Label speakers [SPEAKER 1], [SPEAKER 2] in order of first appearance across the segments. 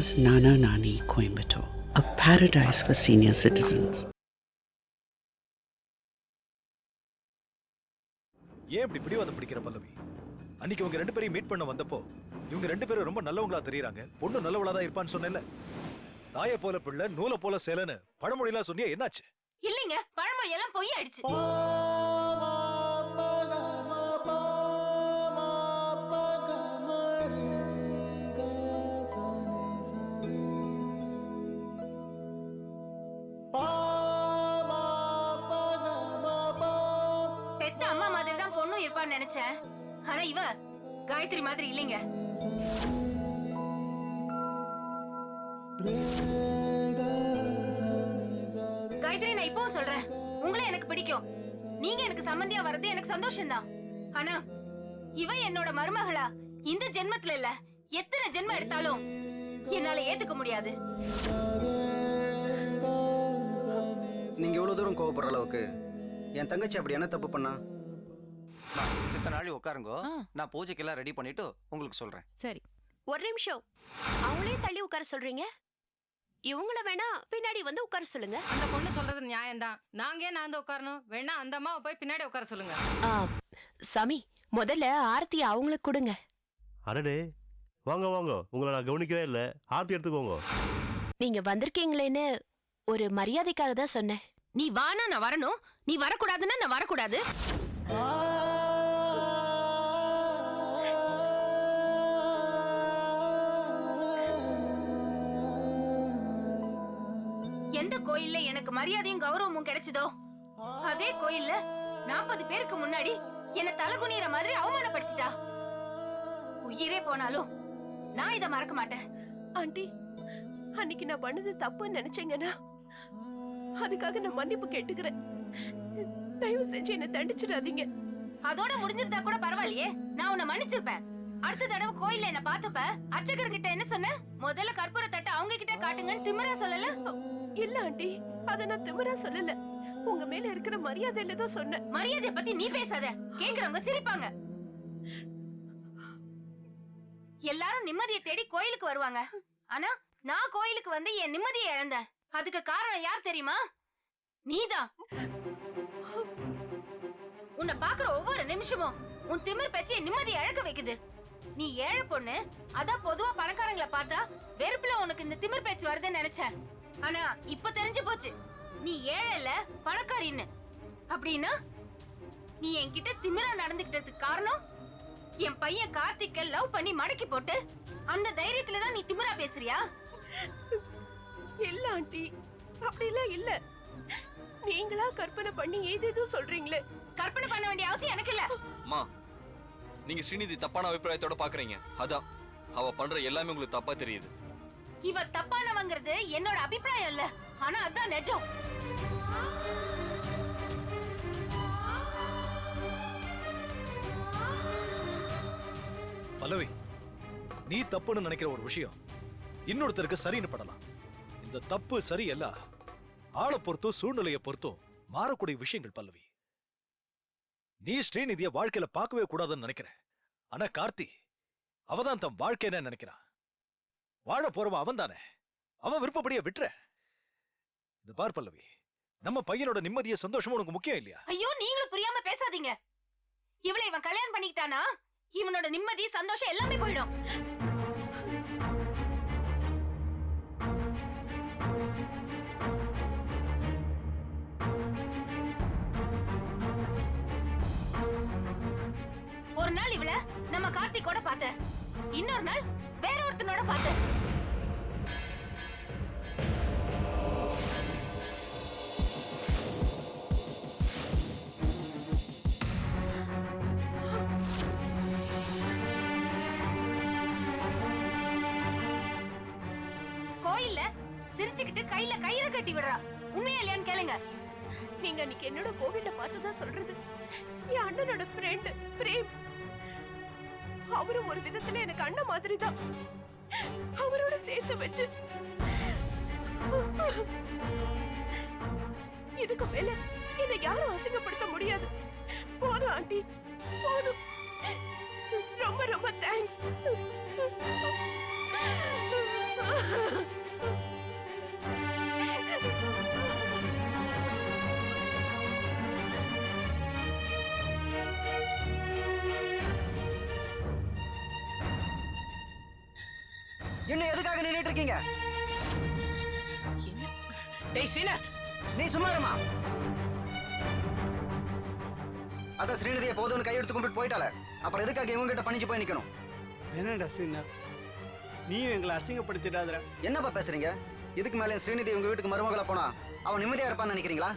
[SPEAKER 1] Mama's Nana Nani Coimbatore, a paradise for senior citizens.
[SPEAKER 2] ஏன் இப்படி பிடிவாதம் பிடிக்கிற பல்லவி? அன்னைக்கு இவங்க ரெண்டு பேரையும் மீட் பண்ண வந்தப்போ இவங்க ரெண்டு பேரும் ரொம்ப நல்லவங்களா தெரியறாங்க. பொண்ணு நல்லவளா தான் இருப்பான்னு சொன்னேன்ல. தாய போல பிள்ளை நூலை போல சேலன்னு பழமொழிலாம் சொன்னியா என்னாச்சு?
[SPEAKER 3] இல்லைங்க பழமொழி எல்லாம் பொய் ஆயிடுச்சு இருப்பான்னு நினைச்சேன். ஆனா இவ காயத்ரி மாதிரி இல்லைங்க. காயத்ரி நான் இப்பவும் சொல்றேன். உங்களை எனக்கு பிடிக்கும். நீங்க எனக்கு சம்மந்தியா வர்றது எனக்கு சந்தோஷம்தான். ஆனா இவ என்னோட மருமகளா இந்த ஜென்மத்துல இல்ல. எத்தனை ஜென்மம் எடுத்தாலும் என்னால ஏத்துக்க முடியாது.
[SPEAKER 4] நீங்க இவ்வளவு தூரம் கோவப்படுற அளவுக்கு என் தங்கச்சி அப்படி என்ன தப்பு பண்ணா?
[SPEAKER 5] சித்த நாளி உட்காருங்கோ. நான் பூஜைக்கெல்லாம் ரெடி பண்ணிட்டு உங்களுக்கு சொல்றேன்.
[SPEAKER 6] சரி.
[SPEAKER 7] ஒரு நிமிஷம். அவங்களே தள்ளி உட்கார சொல்றீங்க? இவங்கள வேணா பின்னாடி வந்து உட்கார சொல்லுங்க.
[SPEAKER 6] அந்த பொண்ணு சொல்றது நியாயம்தான். நாங்க ஏன் நான் வந்து உட்காரணும்? வேணா அந்த அம்மாவை போய் பின்னாடி உட்கார சொல்லுங்க.
[SPEAKER 7] ஆ, சாமி முதல்ல ஆரத்தி அவங்களுக்கு கொடுங்க.
[SPEAKER 8] அடடே. வாங்க வாங்க. உங்களை நான் கவனிக்கவே இல்லை. ஆர்த்தி எடுத்துக்கோங்க.
[SPEAKER 7] நீங்க வந்திருக்கீங்களேன்னு ஒரு மரியாதைக்காக தான் சொன்னேன்.
[SPEAKER 3] நீ வானா நான் வரணும்? நீ வரக்கூடாதுன்னா நான் வரக்கூடாது. கோயில்ல எனக்கு மரியாதையும் கௌரவமும் கிடைச்சதோ? அதே கோயில்ல நாற்பது பேருக்கு முன்னாடி என்ன தலகுனிற மாதிரி அவமானப்படுத்திட்டா. உயிரே போனாலும் நான் இத மறக்க மாட்டேன்.
[SPEAKER 9] ஆண்டி அன்னைக்கு நான் பண்ணது தப்புன்னு நினைச்சேங்கன்னா அதுக்காக நான் மன்னிப்பு கேட்டுக்கிறேன். தயவு செஞ்சு என்ன தண்டிச்சிடாதீங்க.
[SPEAKER 3] அதோட முடிஞ்சிருந்தா கூட பரவாயில்லையே நான் உன்னை மன்னிச்சிருப்பேன். அடுத்த தடவை கோயில்ல என்ன பார்த்தப்ப அர்ச்சகர் கிட்ட என்ன சொன்ன? முதல்ல கற்பூர தட்டை அவங்க கிட்ட காட்டுங்கன்னு திமிரா சொல்லல?
[SPEAKER 9] இல்ல ஆண்டி அத நான் திமிரா சொல்லல. உங்க மேல இருக்கிற மரியாதையில தான் சொன்னேன்.
[SPEAKER 3] மரியாதைய பத்தி நீ பேசாத. கேக்குறவங்க சிரிப்பாங்க. எல்லாரும் நிம்மதியை தேடி கோயிலுக்கு வருவாங்க. ஆனா நான் கோயிலுக்கு வந்து என் நிம்மதியை இழந்தேன். அதுக்கு காரணம் யார் தெரியுமா? நீதான். உன்னை பாக்குற ஒவ்வொரு நிமிஷமும் உன் திமிர் பேச்சு நிம்மதியை இழக்க வைக்குது. நீ ஏழை பொண்ணு அதான் பொதுவா பணக்காரங்களை பார்த்தா வெறுப்புல உனக்கு இந்த திமிர் பேச்சு வருதுன்னு நினைச்சேன். ஆனா இப்ப தெரிஞ்சு போச்சு. நீ ஏழை இல்ல பணக்காரின்னு. அப்படின்னா நீ என்கிட்ட திமிரா நடந்துகிட்டதுக்கு காரணம் என் பையன் கார்த்திக்க லவ் பண்ணி மடக்கி போட்டு அந்த தைரியத்துல தான் நீ திமிரா பேசுறியா?
[SPEAKER 9] இல்ல ஆண்டி. அப்படிலாம் இல்ல. நீங்களா கற்பனை பண்ணி ஏதேதோ சொல்றீங்களே.
[SPEAKER 3] கற்பனை பண்ண வேண்டிய அவசியம் எனக்கு இல்ல.
[SPEAKER 10] அம்மா நீங்க ஸ்ரீநிதி தப்பான அபிப்பிராயத்தோட பாக்குறீங்க. அதான் அவ பண்ற எல்லாமே உங்களுக்கு தப்பா தெரியுது.
[SPEAKER 3] இவ தப்பானவங்கிறது என்னோட அபிப்பிராயம் இல்ல. ஆனா அதான் நிஜம்.
[SPEAKER 2] பல்லவி நீ தப்புன்னு நினைக்கிற ஒரு விஷயம். இன்னொருத்தருக்கு சரின்னு படலாம். இந்த தப்பு சரி அல்ல ஆளை பொறுத்தும் சூழ்நிலையை பொறுத்தும் மாறக்கூடிய விஷயங்கள் பல்லவி. நீ ஸ்ரீநிதிய வாழ்க்கையில பார்க்கவே கூடாதுன்னு நினைக்கிற. ஆனா கார்த்தி அவதான் தன் வாழ்க்கைன்னு நினைக்கிறான். வாழ போறவன் அவன் தானே அவன் விருப்பப்படியே விட்டுற. இந்த பார் பல்லவி நம்ம பையனோட நிம்மதிய சந்தோஷமும் உனக்கு முக்கியம் இல்லையா?
[SPEAKER 3] ஐயோ நீங்களும் புரியாம பேசாதீங்க. இவளை இவன் கல்யாணம் பண்ணிக்கிட்டானா? இவனோட நிம்மதி சந்தோஷம் எல்லாமே போயிடும். ஒரு நாள் இவள நம்ம கார்த்திகோட பார்த்தேன் இன்னொரு நாள் வேற ஒருத்தனோட பார்த்தேன் கோயில்ல சிரிச்சுக்கிட்டு கையில கயிறு கட்டி விடுறா. உண்மையா இல்லையான்னு கேளுங்க.
[SPEAKER 9] நீங்க அன்னைக்கு என்னோட கோவில்ல பார்த்துதான் சொல்றது. என் அண்ணனோட ஃப்ரெண்ட் பிரேம். அவரும் ஒரு விதத்துல எனக்கு அண்ணன் மாதிரி தான் அவரோட சேர்த்து வச்சு. இதுக்கு மேல என்னை யாரும் அசிங்கப்படுத்த முடியாது. போதும் ஆண்டி. போதும். ரொம்ப ரொம்ப தேங்க்ஸ்
[SPEAKER 4] இருக்கீங்க
[SPEAKER 1] என்ன? டேய் ஸ்ரீநாத்.
[SPEAKER 4] நீ சும்மா இருமா அதான் ஸ்ரீநிதியை போதும்னு கையெடுத்து கும்பிட்டு போயிட்டால அப்புறம் எதுக்காக இவங்க கிட்ட பணிஞ்சு போய் நிக்கணும்?
[SPEAKER 11] என்னடா ஸ்ரீநாத்? நீயும் எங்களை அசிங்கப்படுத்திடாதடா.
[SPEAKER 4] என்னப்பா பேசுறீங்க? இதுக்கு மேலே ஸ்ரீநிதி உங்க வீட்டுக்கு மருமகளா போனா அவன் நிம்மதியா இருப்பான்னு நினைக்கிறீங்களா?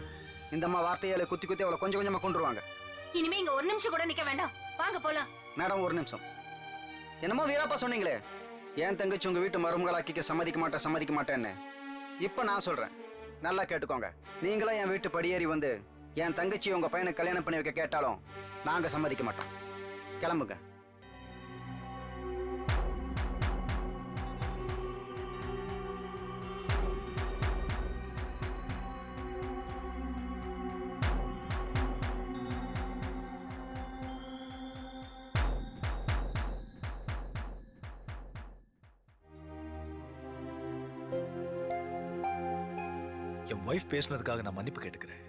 [SPEAKER 4] இந்த அம்மா வார்த்தையால குத்தி குத்தி அவளை கொஞ்சம் கொஞ்சமா கொண்டுருவாங்க
[SPEAKER 3] இனிமே இங்க ஒரு நிமிஷம் கூட நிக்க வேண்டாம். வாங்க போலாம்.
[SPEAKER 4] மேடம் ஒரு நிமிஷம். என்னமோ வீராப்பா சொன்னீங்களே. என் தங்கச்சி உங்கள் வீட்டு மருமகளாக்கிக்க சம்மதிக்க மாட்டேன் சம்மதிக்க மாட்டேன்னு. இப்போ நான் சொல்கிறேன் நல்லா கேட்டுக்கோங்க. நீங்களாம் என் வீட்டு படியேறி வந்து என் தங்கச்சி உங்கள் பையனை கல்யாணம் பண்ணி வைக்க கேட்டாலும் நாங்கள் சம்மதிக்க மாட்டோம். கிளம்புங்க.
[SPEAKER 2] என் ஒய்ஃப் பேசுனதுக்காக நான் மன்னிப்பு கேட்டுக்கிறேன்.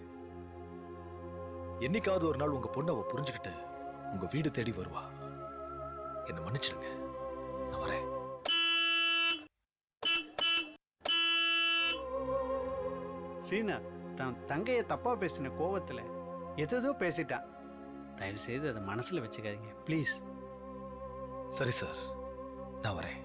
[SPEAKER 2] என்னைக்காவது ஒரு நாள் உங்க பொண்ணை அவ புரிஞ்சுக்கிட்டு உங்க வீடு தேடி வருவா. என்ன மன்னிச்சிடுங்க. நான் வரேன்.
[SPEAKER 11] ஸ்ரீநாத் தான் தங்கையை தப்பா பேசின கோவத்துல எதோ பேசிட்டான் தயவு செய்து அதை மனசுல வச்சுக்காதீங்க ப்ளீஸ்
[SPEAKER 2] சரி சார் நான் வரேன்.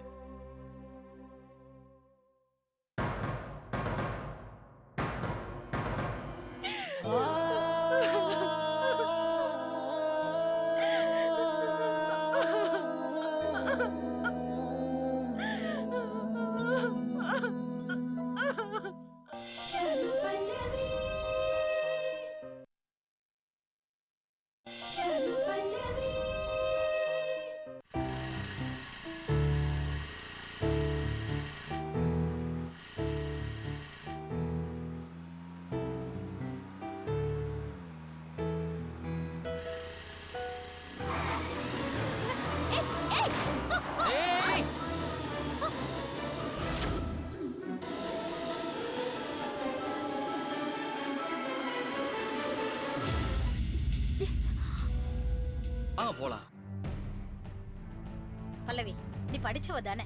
[SPEAKER 3] படிச்சவ தானே?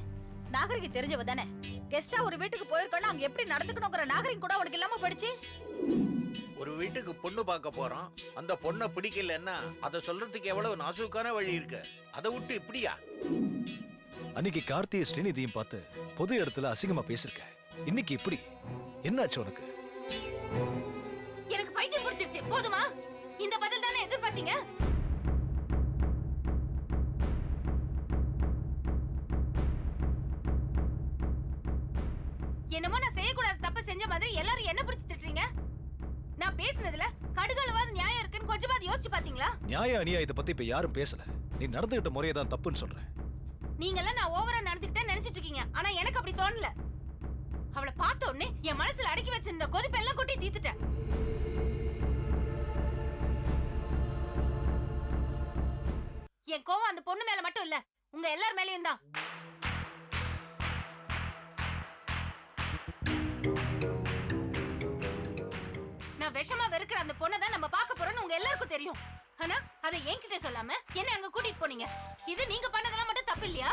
[SPEAKER 3] நாகரிகம் தெரிஞ்சவ தானே? கெஸ்டா ஒரு வீட்டுக்கு போயிருக்கோம்னா அங்க எப்படி நடந்துக்கணுங்கிற நாகரிகம் கூட உனக்கு இல்லாம படிச்சு
[SPEAKER 12] ஒரு வீட்டுக்கு பொண்ணு பார்க்க போறோம். அந்த பொண்ணை பிடிக்கலன்னா அதை சொல்றதுக்கு எவ்வளவு நாசூக்கான வழி இருக்கு? அதை விட்டு இப்படியா?
[SPEAKER 2] அன்னைக்கு கார்த்தியை ஸ்ரீநிதியும் பார்த்து பொது இடத்துல அசிங்கமா பேசிருக்க. இன்னைக்கு இப்படி? என்னாச்சு உனக்கு?
[SPEAKER 3] எனக்கு பைத்தியம் பிடிச்சிருச்சு. போதுமா? இந்த பதில் தானே எதிர்பார்த்தீங்க? செஞ்ச மாதிரி எல்லாரும் என்ன பிடிச்சு திட்டுறீங்க? நான் பேசுனதுல கடுகளவாத நியாயம் இருக்குன்னு கொஞ்சமாவது யோசிச்சு பாத்தீங்களா?
[SPEAKER 2] நியாய அநியாயத்தை பத்தி இப்ப யாரும் பேசல. நீ நடந்துகிட்ட முறையை தான் தப்புன்னு சொல்றேன்
[SPEAKER 3] நீங்கெல்லாம் நான் ஓவரா நடந்துக்கிட்டேன்னு நினைச்சிட்டு இருக்கீங்க. ஆனா எனக்கு அப்படி தோணல. அவளை பார்த்த உடனே என் மனசுல அடக்கி வச்சிருந்த கொதிப்பெல்லாம் கொட்டி தீத்துட்டேன். என் கோவம் அந்த பொண்ணு மேல மட்டும் இல்ல உங்க எல்லார் மேலயும் தான். விஷமா வெறுக்கிற அந்த பொண்ணை தான் நம்ம பார்க்க போறோம்னு உங்க எல்லாருக்கும் தெரியும். ஆனா அதை என்கிட்ட சொல்லாம என்ன அங்க கூட்டிட்டு போனீங்க. இது நீங்க பண்ணதெல்லாம் மட்டும் தப்பு இல்லையா?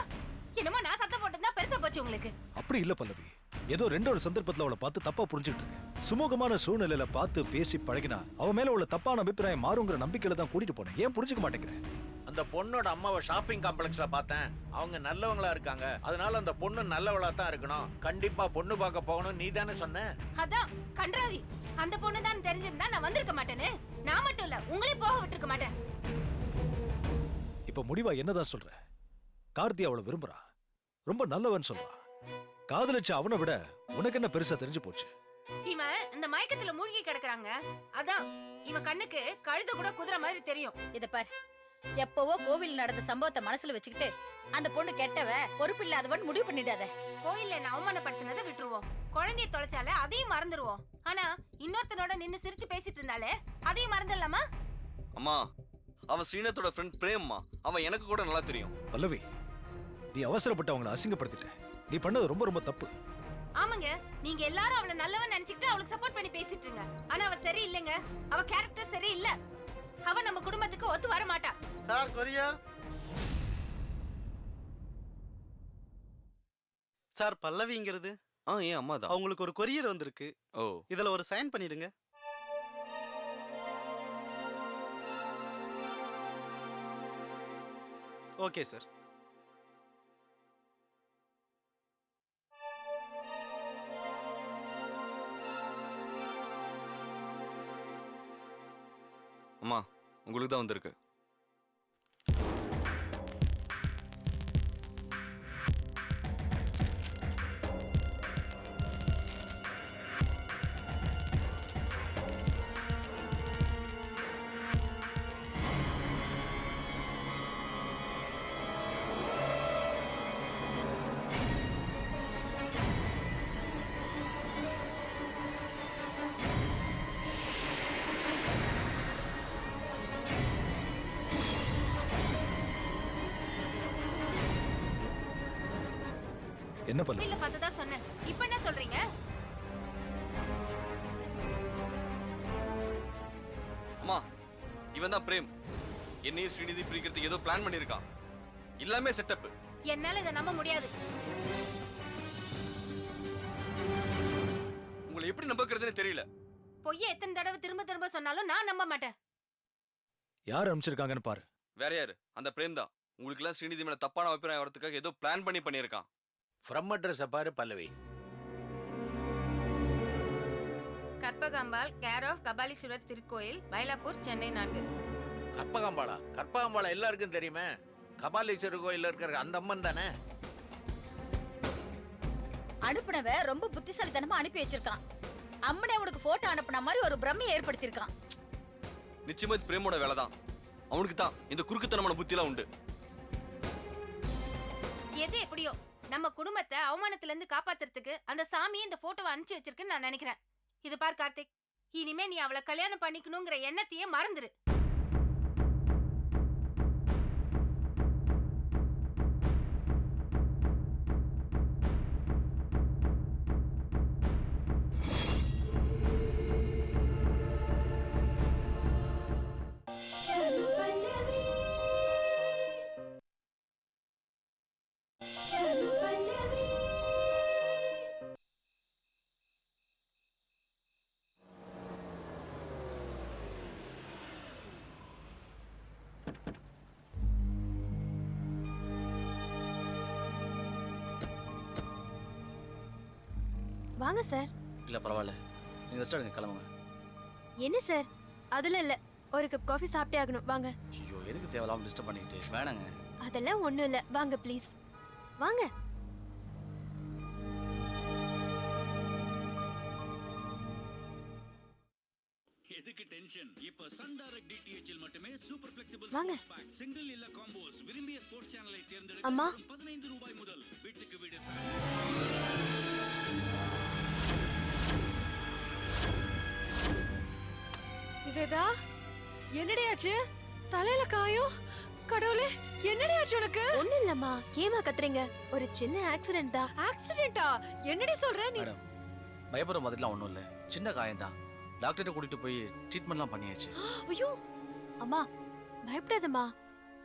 [SPEAKER 3] என்னமோ நான் சத்தம் போட்டதுதான் பெருசா போச்சு உங்களுக்கு.
[SPEAKER 2] அப்படி இல்ல பல்லவி. ஏதோ ரெண்டோட சந்தர்ப்பத்துல அவளை பார்த்து தப்பா புரிஞ்சுக்கிட்டு இருக்கேன் சுமூகமான சூழ்நிலையில பார்த்து பேசி பழகினா அவ மேல உள்ள தப்பான அபிப்பிராயம் மாறுங்கிற நம்பிக்கையில தான் கூட்டிட்டு போனேன். ஏன் புரிஞ்சுக்க மாட்டேங்கிறேன்
[SPEAKER 12] அந்த பொண்ணோட அம்மாவை ஷாப்பிங் காம்ப்ளெக்ஸ்ல பார்த்தேன். அவங்க நல்லவங்களா இருக்காங்க. அதனால அந்த பொண்ணு நல்லவளா தான் இருக்கணும். கண்டிப்பா பொண்ணு பார்க்க போகணும். நீ தானே சொன்ன?
[SPEAKER 3] அதான் கன்றாவி. அந்த பொண்ணு தான் தெரிஞ்சிருந்தா நான் வந்திருக்க மாட்டேனே. நான் மட்டும் இல்ல உங்களையும் போக விட்டுருக்க மாட்டேன்.
[SPEAKER 2] இப்ப முடிவா என்னதான் சொல்ற? கார்த்தி அவளை விரும்புறா. ரொம்ப நல்லவன் சொல்றான் காதலிச்ச அவனை விட உனக்கு என்ன பெருசா தெரிஞ்சு போச்சு?
[SPEAKER 3] இவன் இந்த மயக்கத்துல மூழ்கி கிடக்குறாங்க. அதான் இவன் கண்ணுக்கு கழுத கூட குதிரை மாதிரி தெரியும்.
[SPEAKER 13] இத பார். எப்பவோ கோவில் நடந்த சம்பவத்தை மனசுல வச்சுக்கிட்டு அந்த பொண்ணு கெட்டவ பொறுப்பில்லாதவன் முடிவு பண்ணிடாத.
[SPEAKER 3] கோயில்ல என்ன அவமானப்படுத்தினதை விட்டுருவோம். குழந்தைய தொலைச்சாலே அதையும் மறந்துருவோம். ஆனா இன்னொருத்தனோட நின்னு சிரிச்சு பேசிட்டு இருந்தாலே அதையும் மறந்துடலாமா?
[SPEAKER 10] அம்மா அவன் ஸ்ரீநாத்தோட ஃப்ரெண்ட் பிரேம்மா. அவன் எனக்கு கூட நல்லா தெரியும்.
[SPEAKER 2] பல்லவி நீ அவசரப்பட்டு அவங்கள அசிங்கப்படுத்திட்ட. நீ பண்ணது ரொம்ப ரொம்ப தப்பு.
[SPEAKER 3] ஆமாங்க நீங்க எல்லாரும் அவள நல்லவன் நினைச்சிட்டு அவளுக்கு சப்போர்ட் பண்ணி பேசிட்டு இருங்க. ஆனா அவ சரி இல்லைங்க அவ கேரக்டர் சரி இல்ல அவ நம்ம குடும்பத்துக்கு ஒத்து வர மாட்டா
[SPEAKER 12] சார் கொரியா
[SPEAKER 14] சார் பல்லவிங்கிறது
[SPEAKER 10] ஆ ஏன் அம்மா தான்
[SPEAKER 14] அவங்களுக்கு ஒரு கொரியர் வந்திருக்கு.
[SPEAKER 10] ஓ.
[SPEAKER 14] இதுல ஒரு சைன் பண்ணிடுங்க. ஓகே சார்
[SPEAKER 10] அம்மா உங்களுக்கு தான் வந்திருக்கு.
[SPEAKER 2] என்ன பல்லவி
[SPEAKER 3] இல்ல பார்த்ததா சொன்னேன். இப்ப என்ன சொல்றீங்க?
[SPEAKER 10] அம்மா இவன் தான் பிரேம். என்னையும் ஸ்ரீநிதி பிரிக்கிறதுக்கு ஏதோ பிளான் பண்ணியிருக்கான். எல்லாமே செட்டப்
[SPEAKER 3] என்னால இதை நம்ப முடியாது.
[SPEAKER 10] உங்களை எப்படி நம்பக்கிறதுன்னு தெரியல.
[SPEAKER 3] பொய்ய எத்தனை தடவை திரும்ப திரும்ப சொன்னாலும் நான் நம்ப மாட்டேன்.
[SPEAKER 2] யார் அனுப்பிச்சிருக்காங்கன்னு பாரு.
[SPEAKER 10] வேற யாரு? அந்த பிரேம் தான். உங்களுக்கு எல்லாம் ஸ்ரீநிதி மேல தப்பான அபிப்பிராயம் வரதுக்காக ஏதோ பிளான் பண்ணி பண்ணியிருக்கான்.
[SPEAKER 12] ஃப்ரம் அட்ரஸை பாரு பல்லவி
[SPEAKER 3] கற்பகாம்பாள் கேர் ஆஃப் கபாலீஸ்வரர் திருக்கோயில் மயிலாப்பூர் சென்னை நான்கு.
[SPEAKER 12] கற்பகாம்பாளா? கற்பகாம்பாளா எல்லாருக்கும் தெரியுமே. கபாலீஸ்வரர் கோயில்ல இருக்கிற அந்த அம்மன் தானே?
[SPEAKER 13] அனுப்புனவ ரொம்ப புத்திசாலித்தனமா அனுப்பி வச்சிருக்கான். அம்மனே உனக்கு போட்டோ அனுப்புன மாதிரி ஒரு பிரம்மையை ஏற்படுத்தியிருக்கான்.
[SPEAKER 10] நிச்சயமா இது பிரேமோட வேலை தான் அவனுக்கு தான் இந்த குறுக்குத்தனமான புத்திலாம் உண்டு.
[SPEAKER 3] எது எப்படியோ? நம்ம குடும்பத்தை அவமானத்துல இருந்து காப்பாத்துறதுக்கு அந்த சாமியை இந்த போட்டோவை அனுப்பிச்சு வச்சிருக்குன்னு நான் நினைக்கிறேன். இது பார் கார்த்திக் இனிமே நீ அவளை கல்யாணம் பண்ணிக்கணுங்கிற எண்ணத்தையே மறந்துரு.
[SPEAKER 15] வாங்க சார்
[SPEAKER 16] இல்ல பரவாயில்ல. நீங்க ரெஸ்ட் எடுங்க கிளம்புங்க.
[SPEAKER 15] என்ன சார் அதுல இல்ல. ஒரு கப் காஃபி சாப்பிட்டே ஆகணும். வாங்க.
[SPEAKER 16] ஐயோ எதுக்கு தேவையில்லாம டிஸ்டர்ப் பண்ணிக்கிட்டு? வேணாங்க.
[SPEAKER 15] அதெல்லாம் ஒண்ணும் இல்ல. வாங்க ப்ளீஸ் வாங்க.
[SPEAKER 17] எதுக்கு டென்ஷன் இப்ப சன் டைரக்ட் டிடிஹெச்சில் மட்டுமே சூப்பர் ஃபிளெக்சிபிள்
[SPEAKER 15] வாங்க.
[SPEAKER 17] சிங்கிள் இல்ல காம்போஸ் விரும்பிய ஸ்போர்ட்ஸ் சேனலை
[SPEAKER 15] அம்மா.
[SPEAKER 17] தேர்ந்தெடுக்க பதினைந்து ரூபாய் முதல் வீட்டுக்கு வீடு
[SPEAKER 18] நிவேதா என்னடி ஆச்சு தலையில காயம் கடவுளே என்னடி ஆச்சு உனக்கு?
[SPEAKER 15] ஒண்ணும் இல்லம்மா. ஏமா கத்துறீங்க. ஒரு சின்ன ஆக்சிடென்ட் தான்.
[SPEAKER 18] ஆக்சிடென்ட்டா என்னடி சொல்ற நீ?
[SPEAKER 16] மேடம் பயப்படுற மாதிரிலாம் ஒன்றும் இல்லை. சின்ன காயம் தான் டாக்டர்கிட்ட கூட்டிட்டு போய் ட்ரீட்மெண்ட்லாம் பண்ணியாச்சு.
[SPEAKER 18] ஐயோ!
[SPEAKER 15] அம்மா பயப்படாதம்மா.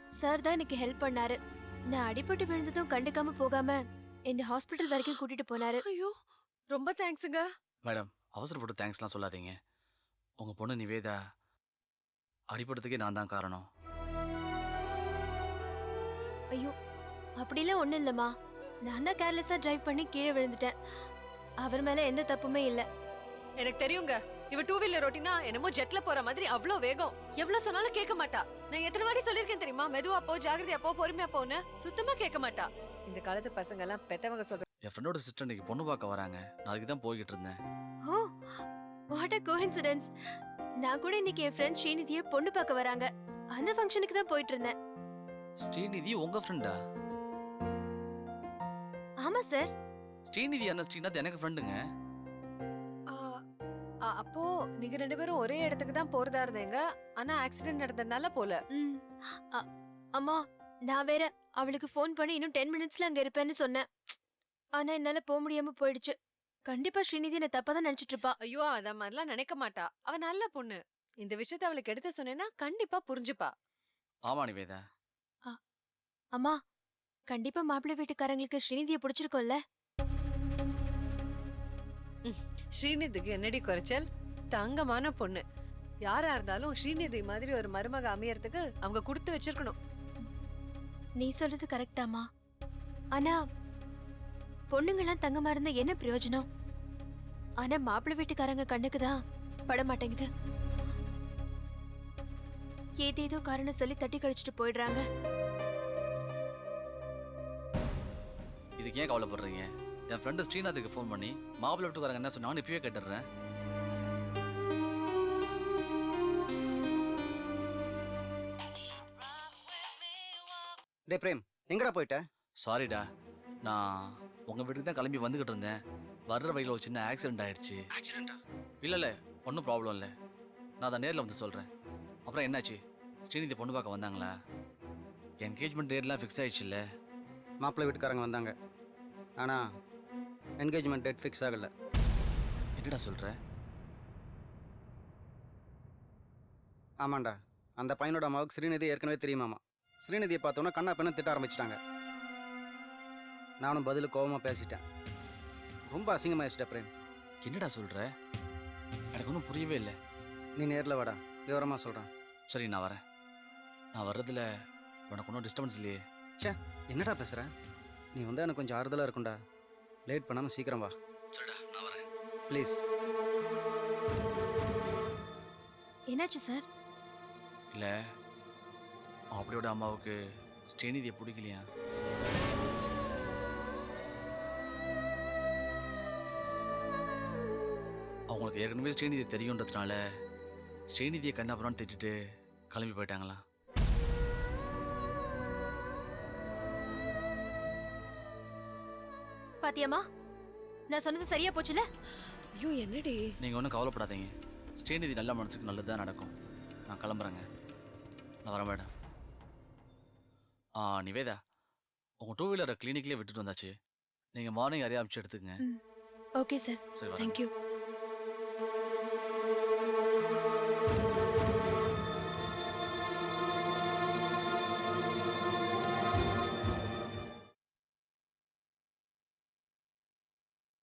[SPEAKER 15] சார் தான் எனக்கு ஹெல்ப் பண்ணாரு. நான் அடிபட்டு விழுந்ததும் கண்டுக்காம போகாம என்ன ஹாஸ்பிட்டல் வரைக்கும் கூட்டிட்டு போனாரு.
[SPEAKER 18] ஐயோ! ரொம்ப தேங்க்ஸுங்க
[SPEAKER 16] மேடம் அவசரப்பட்டு தேங்க்ஸ்லாம் சொல்லாதீங்க. உங்க பொண்ணு நிவேதா அடிபடுறதுக்கே நான் தான் காரணம்.
[SPEAKER 15] ஐயோ அப்படிலாம் ஒண்ணும் இல்லம்மா. நான் தான் கேர்லெஸ்ஸா டிரைவ் பண்ணி கீழே விழுந்துட்டேன். அவர் மேல எந்த தப்புமே இல்ல.
[SPEAKER 18] எனக்கு தெரியுங்க. இவ டூ வீலர் ஓட்டினா என்னமோ ஜெட்ல போற மாதிரி அவ்வளோ வேகம். எவ்வளவு சொன்னாலும் கேட்க மாட்டா. நான் எத்தனை வாட்டி சொல்லிருக்கேன் தெரியுமா? மெதுவா போ ஜாகிரதையா போ பொறுமையா போன்னு சுத்தமா கேட்க மாட்டா. இந்த காலத்து பசங்க எல்லாம் பெத்தவங்க சொல்ற
[SPEAKER 16] என் ஃப்ரெண்டோட சிஸ்டர் இன்னைக்கு பொண்ணு பார்க்க வராங்க. நான் அதுக்கு தான் போய்கிட்டு இருந்தேன்.
[SPEAKER 15] வாட் அ கோஇன்சிடென்ஸ் நான் கூட இன்னைக்கு என் ஃப்ரெண்ட் ஸ்ரீநிதியை பொண்ணு பார்க்க வராங்க. அந்த ஃபங்க்ஷனுக்கு தான் போயிட்டு இருந்தேன்.
[SPEAKER 16] ஸ்ரீநிதி உங்க ஃப்ரெண்டா
[SPEAKER 15] ஆமா சார்
[SPEAKER 16] ஸ்ரீநிதி அண்ணா ஸ்ரீநாத் எனக்கு ஃப்ரெண்டுங்க
[SPEAKER 18] அப்போ நீங்க ரெண்டு பேரும் ஒரே இடத்துக்கு தான் போறதா இருந்தீங்க. ஆனா ஆக்சிடென்ட் நடந்ததுனால போல.
[SPEAKER 15] அம்மா நான் வேற அவளுக்கு ஃபோன் பண்ணி இன்னும் டென் மினிட்ஸ்ல அங்க இருப்பேன்னு சொன்னேன். ஆனா என்னால போக முடியாம போயிடுச்சு. கண்டிப்பா ஸ்ரீநிதி என்ன தப்பா தான் நினைச்சிட்டு இருப்பா
[SPEAKER 18] ஐயோ! அத மாதிரிலாம் நினைக்க மாட்டா. அவ நல்ல பொண்ணு. இந்த விஷயத்தை அவளுக்கு எடுத்து சொன்னேன்னா கண்டிப்பா புரிஞ்சுப்பா.
[SPEAKER 16] ஆமா நிவேதா.
[SPEAKER 15] அம்மா கண்டிப்பா மாப்பிள்ளை வீட்டுக்காரங்களுக்கு ஸ்ரீநிதியை பிடிச்சிருக்கோம்ல?
[SPEAKER 18] ஸ்ரீநிதிக்கு என்னடி குறைச்சல்? தங்கமான பொண்ணு. யாரா இருந்தாலும் ஸ்ரீநிதி மாதிரி ஒரு மருமக அமையறதுக்கு அவங்க கொடுத்து வச்சிருக்கணும்.
[SPEAKER 15] நீ சொல்றது கரெக்ட் தாமா ஆனா பொண்ணுங்கெல்லாம் தங்கமா இருந்தா என்ன பிரயோஜனம்? ஆனா மாப்பிள்ளை வீட்டுக்காரங்க கண்ணுக்கு தான் பட மாட்டேங்குது. ஏதேதோ காரணம் சொல்லி தட்டி கழிச்சிட்டு போயிடுறாங்க.
[SPEAKER 16] இதுக்கு ஏன் கவலைப்படுறீங்க? என் ஃப்ரெண்டு ஸ்ரீநாத்துக்கு ஃபோன் பண்ணி மாப்பிள்ளை வீட்டுக்காரங்க என்ன சொன்னாங்கன்னு இப்பயே கேட்டுடுறேன்.
[SPEAKER 4] டே பிரேம் எங்கடா போயிட்ட?
[SPEAKER 16] சாரிடா நான் உங்கள் வீட்டுக்கு தான் கிளம்பி வந்துக்கிட்டு இருந்தேன். வர்ற வழியில் ஒரு சின்ன ஆக்சிடென்ட் ஆயிடுச்சு.
[SPEAKER 4] ஆக்சிடென்ட்டா
[SPEAKER 16] இல்லை இல்லை ஒன்றும் ப்ராப்ளம் இல்லை. நான் அதை நேரில் வந்து சொல்கிறேன் அப்புறம் என்னாச்சு? ஸ்ரீநிதி பொண்ணு பார்க்க வந்தாங்களா? என்கேஜ்மெண்ட் டேட்லாம் ஃபிக்ஸ் ஆயிடுச்சுல்ல
[SPEAKER 4] மாப்பிள்ளை வீட்டுக்காரங்க வந்தாங்க. ஆனால் என்கேஜ்மெண்ட் டேட் ஃபிக்ஸ் ஆகலை.
[SPEAKER 16] என்னடா சொல்கிற
[SPEAKER 4] ஆமாண்டா. அந்த பையனோட அம்மாவுக்கு ஸ்ரீநிதி ஏற்கனவே தெரியுமாமா? ஸ்ரீநிதியை பார்த்தோன்னா கண்ணா பெண்ணை திட்ட ஆரம்பிச்சிட்டாங்க. நானும் பதில் கோவமாக பேசிட்டேன். ரொம்ப அசிங்கமாயிடுச்சிட்ட பிரேம்.
[SPEAKER 16] என்னடா சொல்கிற எனக்கு ஒன்றும் புரியவே இல்லை.
[SPEAKER 4] நீ நேரில் வாடா. விவரமாக சொல்கிறேன்
[SPEAKER 16] சரி நான் வரேன். நான் வர்றதுல உனக்கு ஒன்றும் டிஸ்டர்பன்ஸ் இல்லையே.
[SPEAKER 4] ச்சே என்னடா பேசுகிற நீ வந்து எனக்கு கொஞ்சம் ஆறுதலாக இருக்கும்டா. லேட் பண்ணாமல் சீக்கிரம் வா.
[SPEAKER 16] சரிடா நான் வரேன்.
[SPEAKER 4] ப்ளீஸ்.
[SPEAKER 15] என்னாச்சு சார்?
[SPEAKER 16] இல்லை அப்படியோட அம்மாவுக்கு ஸ்ரீநிதியை பிடிக்கலையா? அவங்களுக்கு ஏற்கனவே ஸ்ரீநிதி தெரியுன்றதுனால ஸ்ரீநிதியை கண்ணாபுரம் திட்டிட்டு கிளம்பி போயிட்டாங்களா
[SPEAKER 15] பாத்தியாமா நான் சொன்னது சரியா போச்சுல
[SPEAKER 18] ஐயோ என்னடி?
[SPEAKER 16] நீங்கள் ஒன்றும் கவலைப்படாதீங்க. ஸ்ரீநிதி நல்ல மனசுக்கு நல்லது தான் நடக்கும். நான் கிளம்புறேங்க. நான் வரேன் மேடம். ஆ நிவேதா உங்கள் டூ வீலரை கிளினிக்லேயே விட்டுட்டு வந்தாச்சு. நீங்கள் மார்னிங் யாரையும் அனுப்பிச்சு எடுத்துக்கங்க.
[SPEAKER 15] Okay sir.
[SPEAKER 16] சரி வரேன்.
[SPEAKER 15] Thank you